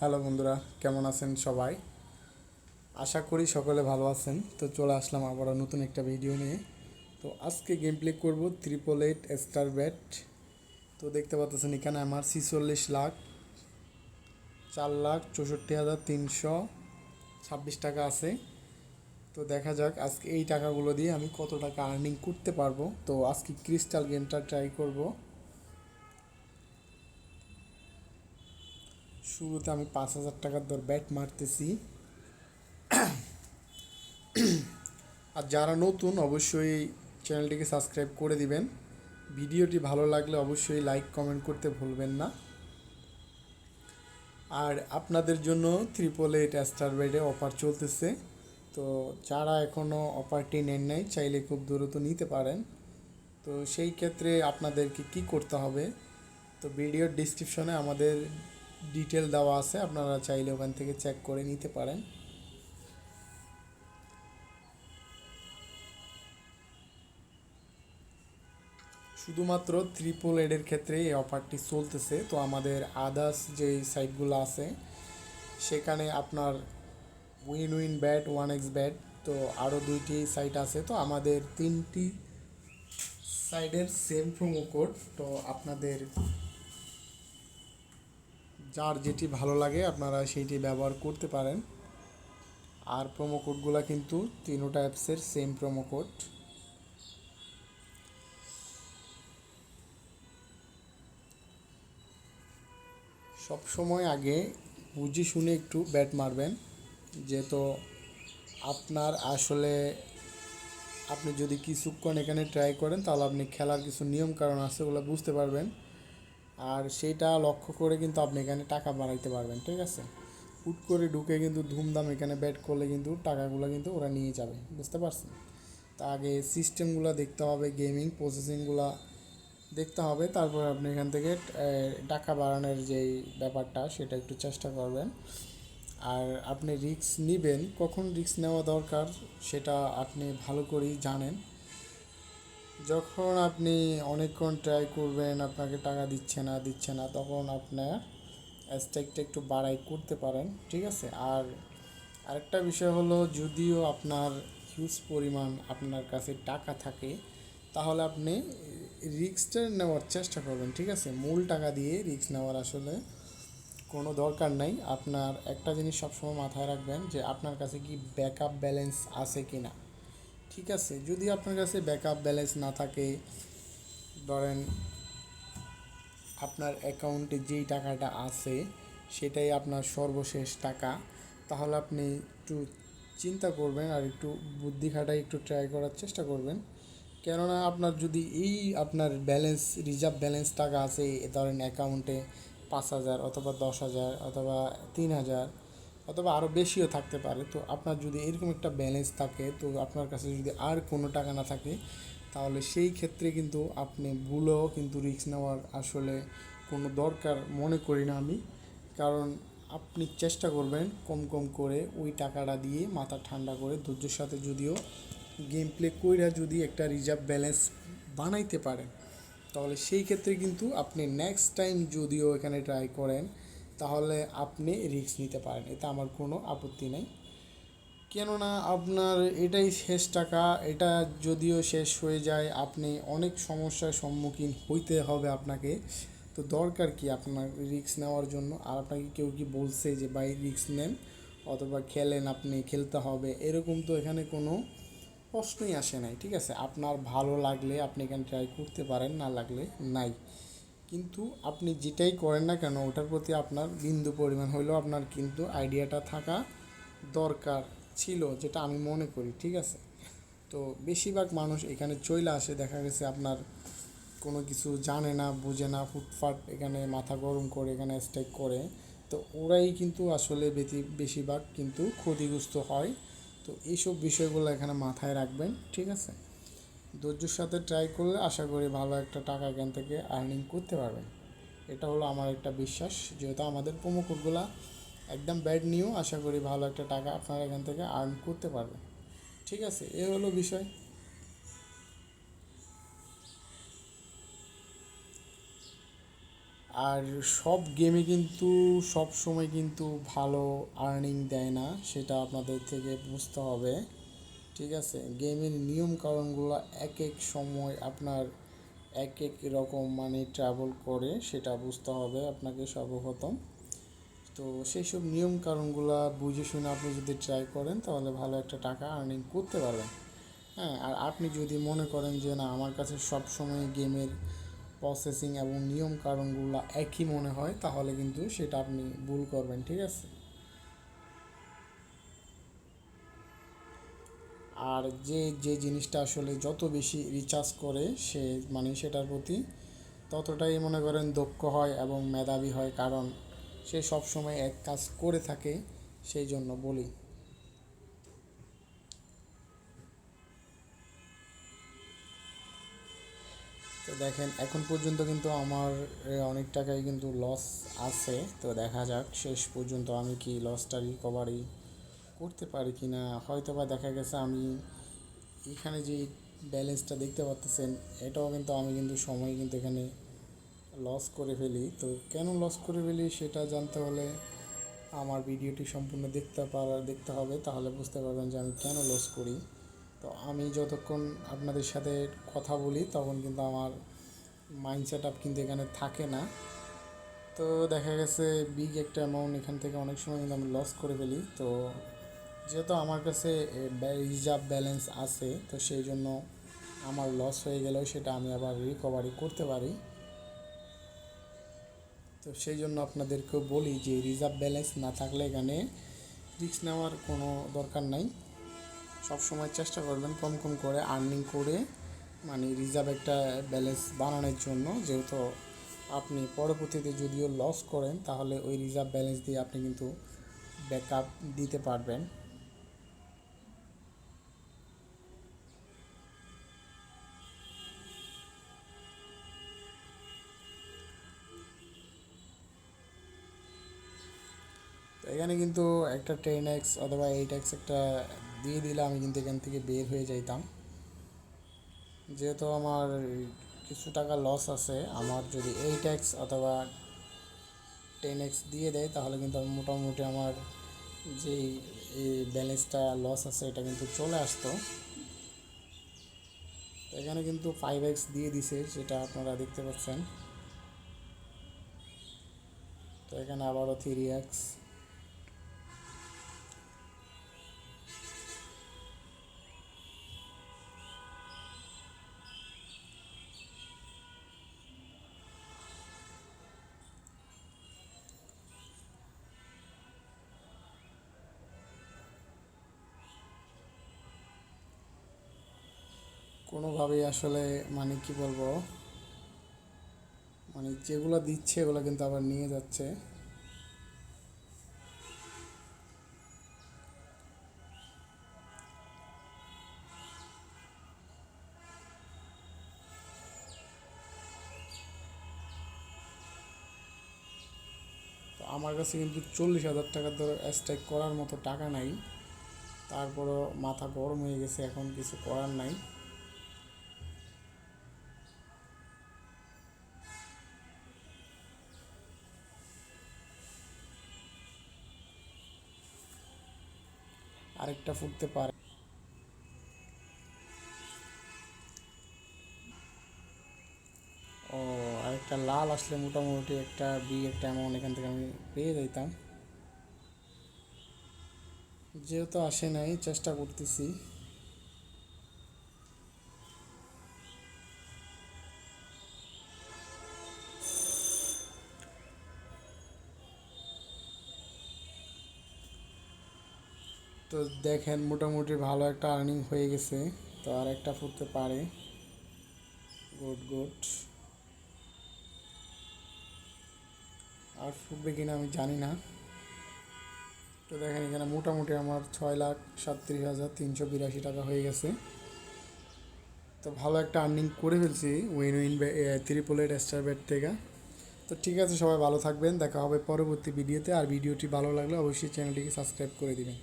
Hello বন্ধুরা, কেমন আছেন সবাই? আশা করি সকলে ভালো আছেন। তো চলে আসলাম আবারও নতুন একটা ভিডিও নিয়ে। তো আজকে গেম প্লে করব ত্রিপল এইট স্টার ব্যাট তো দেখতে পাচ্ছেন এখানে আমার ছিচল্লিশ লাখ, চার লাখ চৌষট্টি হাজার তিনশো ছাব্বিশ টাকা আছে। তো দেখা যাক আজকে এই টাকাগুলো দিয়ে আমি কত টাকা আর্নিং করতে পারব। তো আজকে ক্রিস্টাল গেমটা ট্রাই করব। শুরুতে আমি পাঁচ হাজার টাকার দর ব্যাট মারতেছি। আর যারা নতুন, অবশ্যই চ্যানেলটিকে সাবস্ক্রাইব করে দিবেন। ভিডিওটি ভালো লাগলে অবশ্যই লাইক, কমেন্ট করতে ভুলবেন না। আর আপনাদের জন্য ত্রিপল এইট স্টার বেডে অফার চলতেছে। তো যারা এখনও অফারটি নেন নাই, চাইলে খুব দ্রুত নিতে পারেন। তো সেই ক্ষেত্রে আপনাদেরকে কি করতে হবে? তো ভিডিওর ডিসক্রিপশনে আমাদের ডিটেল দেওয়া আছে, আপনারা চাইলে ওখান থেকে চেক করে নিতে পারেন। শুধুমাত্র ত্রিপল এডের ক্ষেত্রে এই অফারটি চলতেছে। তো আমাদের আদার্স যে সাইটগুলো আছে, সেখানে আপনার win win bet one x bet তো আরও দুইটি সাইট আছে। তো আমাদের তিনটি সাইডের সেম প্রোমো কোড তো আপনাদের যার যেটি ভালো লাগে আপনারা সেইটি ব্যবহার করতে পারেন। আর প্রোমো কোডগুলো কিন্তু তিনোটা অ্যাপসের সেম প্রোমো কোড সব সময় আগে বুঝে শুনে একটু ব্যাট মারবেন যেহেতু আপনার আসলে আপনি যদি কিছুক্ষণ এখানে ট্রাই করেন, তাহলে আপনি খেলার কিছু নিয়ম কারণ আছে ওগুলো বুঝতে পারবেন। আর সেটা লক্ষ্য করে কিন্তু আপনি এখানে টাকা বাড়াইতে পারবেন, ঠিক আছে? হুট করে ঢুকে কিন্তু ধুমধাম এখানে ব্যাট করলে কিন্তু টাকাগুলো কিন্তু ওরা নিয়ে যাবে, বুঝতে পারছেন? তা আগে সিস্টেমগুলো দেখতে হবে, গেমিং প্রসেসিংগুলো দেখতে হবে, তারপর আপনি এখান থেকে টাকা বাড়ানোর যেই ব্যাপারটা সেটা একটু চেষ্টা করবেন। আর আপনি রিস্ক নেবেন, কখন রিস্ক নেওয়া দরকার সেটা আপনি ভালো করেই জানেন। যখন আপনি অনেকক্ষণ ট্রাই করবেন, আপনাকে টাকা দিচ্ছে না দিচ্ছে না, তখন আপনার স্ট্যাকটা একটু বাড়াই করতে পারেন, ঠিক আছে? আর আরেকটা বিষয় হলো, যদিও আপনার হিউজ পরিমাণ আপনার কাছে টাকা থাকে, তাহলে আপনি রিক্সটা নেওয়ার চেষ্টা করবেন, ঠিক আছে? মূল টাকা দিয়ে রিক্স নেওয়ার আসলে কোনো দরকার নাই। আপনার একটা জিনিস সবসময় মাথায় রাখবেন যে, আপনার কাছে কি ব্যাকআপ ব্যালেন্স আছে কি না ঠিক আছে, যদি আপনার কাছে ব্যাকআপ ব্যালেন্স না থাকে, ধরেন আপনার অ্যাকাউন্টে যেই টাকাটা আছে, সেটাই আপনার সর্বশেষ টাকা, তাহলে আপনি একটু চিন্তা করবেন আর একটু বুদ্ধি খাটাই একটু ট্রাই করার চেষ্টা করবেন। কেননা আপনার যদি এই আপনার ব্যালেন্স রিজার্ভ ব্যালেন্স টাকা আছে, ধরেন অ্যাকাউন্টে পাঁচ হাজার অথবা দশ হাজার অথবা তিন হাজার অথবা আরও বেশিও থাকতে পারে। তো আপনার যদি এরকম একটা ব্যালেন্স থাকে, তো আপনার কাছে যদি আর কোনো টাকা না থাকে, তাহলে সেই ক্ষেত্রে কিন্তু আপনি ভুলেও কিন্তু রিস্ক নেওয়ার আসলে কোনো দরকার মনে করি না আমি। কারণ আপনি চেষ্টা করবেন কম কম করে ওই টাকাটা দিয়ে মাথা ঠান্ডা করে ধৈর্যের সাথে যদিও গেম প্লে কইরা যদি একটা রিজার্ভ ব্যালেন্স বানাইতে পারেন, তাহলে সেই ক্ষেত্রে কিন্তু আপনি নেক্সট টাইম যদিও এখানে ট্রাই করেন তাহলে আপনি রিস্ক নিতে পারেন, এতে আমার কোনো আপত্তি নেই। কেননা আপনার এটাই শেষ টাকা, এটা যদিও শেষ হয়ে যায়, আপনি অনেক সমস্যার সম্মুখীন হইতে হবে আপনাকে। তো দরকার কি আপনার রিস্ক নেওয়ার জন্য? আর আপনাকে কেউ কি বলছে যে, ভাই রিস্ক নেন অথবা খেলেন আপনি, খেলতে হবে? এরকম তো এখানে কোনো প্রশ্নই আসে নাই, ঠিক আছে? আপনার ভালো লাগলে আপনি এখানে ট্রাই করতে পারেন, না লাগলে নাই। কিন্তু আপনি যেটাই করেন না কেন, ওটার প্রতি আপনার বিন্দু পরিমাণ হইলেও আপনার কিন্তু আইডিয়াটা থাকা দরকার ছিল, যেটা আমি মনে করি, ঠিক আছে? তো বেশিরভাগ মানুষ এখানে চলে আসে, দেখা গেছে আপনার কোনো কিছু জানে না, বুঝে না, ফুটফাট এখানে মাথা গরম করে, এখানে স্ট্রাইক করে, তো ওরাই কিন্তু আসলে বেশি বেশিরভাগ কিন্তু ক্ষতিগ্রস্ত হয়। তো এইসব বিষয়গুলো এখানে মাথায় রাখবেন, ঠিক আছে? ধৈর্যের সাথে ট্রাই করলে আশা করি ভালো একটা টাকা এখান থেকে আর্নিং করতে পারবেন। এটা হলো আমার একটা বিশ্বাস, যেহেতু আমাদের প্রোমো কোডগুলো একদম ব্যাড নিয়েও আশা করি ভালো একটা টাকা আপনারা এখান থেকে আর্ন করতে পারবেন। ঠিক আছে, এ হলো বিষয়। আর সব গেমে কিন্তু সব সময় কিন্তু ভালো আর্নিং দেয় না, সেটা আপনাদের থেকে বুঝতে হবে। ঠিক আছে? গেমের নিয়ম কারণগুলো এক এক সময় আপনার এক এক রকম মানে ট্রাভেল করে, সেটা বুঝতে হবে আপনাকে সর্বপ্রথম। তো সেই সব নিয়ম কারণগুলো বুঝে শুনে আপনি যদি ট্রাই করেন, তাহলে ভালো একটা টাকা আর্নিং করতে পারবেন। হ্যাঁ আর আপনি যদি মনে করেন যে, না, আমার কাছে সব সময় গেমের প্রসেসিং এবং নিয়ম কারণগুলো একই মনে হয়, তাহলে কিন্তু সেটা আপনি ভুল করবেন, ঠিক আছে? আর যে যে জিনিসটা আসলে যত বেশি রিচার্জ করে সে মানে সেটার প্রতি ততটাই মনে করেন দক্ষ হয় এবং মেধাবী হয়। কারণ সে সব সময় এক কাজ করে থাকে, সেই জন্য বলি। তো দেখেন, এখন পর্যন্ত কিন্তু আমার অনেক টাকাই কিন্তু লস আছে। তো দেখা যাক, শেষ পর্যন্ত আমি কি লসটা রিকভারি করতে পারি কি না হয়তো বা দেখা গেছে আমি এখানে যে ব্যালেন্সটা দেখতে পাচ্ছেন এটাও কিন্তু আমি কিন্তু সময় কিন্তু এখানে লস করে ফেলি। তো কেন লস করে ফেলি সেটা জানতে হলে আমার ভিডিওটি সম্পূর্ণ দেখতে পারা, দেখতে হবে। তাহলে বুঝতে পারবেন যে আমি কেন লস করি। তো আমি যতক্ষণ আপনাদের সাথে কথা বলি, তখন কিন্তু আমার মাইন্ড সেট আপ কিন্তু এখানে থাকে না। তো দেখা গেছে বিগ একটা অ্যামাউন্ট এখান থেকে অনেক সময় কিন্তু আমি লস করে ফেলি। তো যেহেতু আমার কাছে রিজার্ভ ব্যালেন্স আছে, তো সেই জন্য আমার লস হয়ে গেলেও সেটা আমি আবার রিকভারি করতে পারি। তো সেই জন্য আপনাদেরকেও বলি যে রিজার্ভ ব্যালেন্স না থাকলে এখানে রিস্ক নেওয়ার কোনো দরকার নাই। সব সময় চেষ্টা করবেন কম কম করে আর্নিং করে মানে রিজার্ভ একটা ব্যালেন্স বানানোর জন্য। যেহেতু আপনি পরবর্তীতে যদিও লস করেন, তাহলে ওই রিজার্ভ ব্যালেন্স দিয়ে আপনি কিন্তু ব্যাকআপ দিতে পারবেন। এখানে কিন্তু একটা টেন এক্স অথবা এইট এক্স একটা দিয়ে দিলে আমি কিন্তু এখান থেকে বের হয়ে যাইতাম। যেহেতু আমার কিছু টাকা লস আছে, আমার যদি এইট এক্স অথবা টেন এক্স দিয়ে দেয়, তাহলে কিন্তু আমি মোটামুটি আমার যে ব্যালেন্সটা লস আছে, এটা কিন্তু চলে আসতো। এখানে কিন্তু ফাইভ এক্স দিয়ে দিছে, যেটা আপনারা দেখতে পাচ্ছেন। তো এখানে আবারও থ্রি এক্স কোনোভাবেই আসলে মানে কি বলব মানে যেগুলো দিচ্ছে এগুলো কিন্তু আবার নিয়ে যাচ্ছে। আমার কাছে কিন্তু চল্লিশ হাজার টাকা ধরে স্ট্রাইক করার মতো টাকা নাই। তারপরও মাথা গরম হয়ে গেছে, এখন কিছু করার নাই। আরেকটা ফুটতে পারে। ও, আরেকটা লাল আসলে মোটামুটি একটা বি একটা অ্যামাউন্ট এখান থেকে আমি পেয়ে যেতাম যেহেতু আসে নাই, চেষ্টা করতেছি। তো দেখেন মোটামুটি ভালো একটা আর্নিং হয়ে গেছে, তো আর একটা ফুটতে পারে। গুড গুড আর ফুটবে কিনা আমি জানি না। তো দেখেন এখানে মোটামুটি আমার ছয় লাখ সাতত্রিশ হাজার তিনশো বিরাশি টাকা হয়ে গেছে। তো ভালো একটা আর্নিং করে ফেলছি win win triple eight star bet থেকে। তো ঠিক আছে, সবাই ভালো থাকবেন, দেখা হবে পরবর্তী ভিডিওতে আর ভিডিওটি ভালো লাগলে অবশ্যই চ্যানেলটিকে সাবস্ক্রাইব করে দিবেন।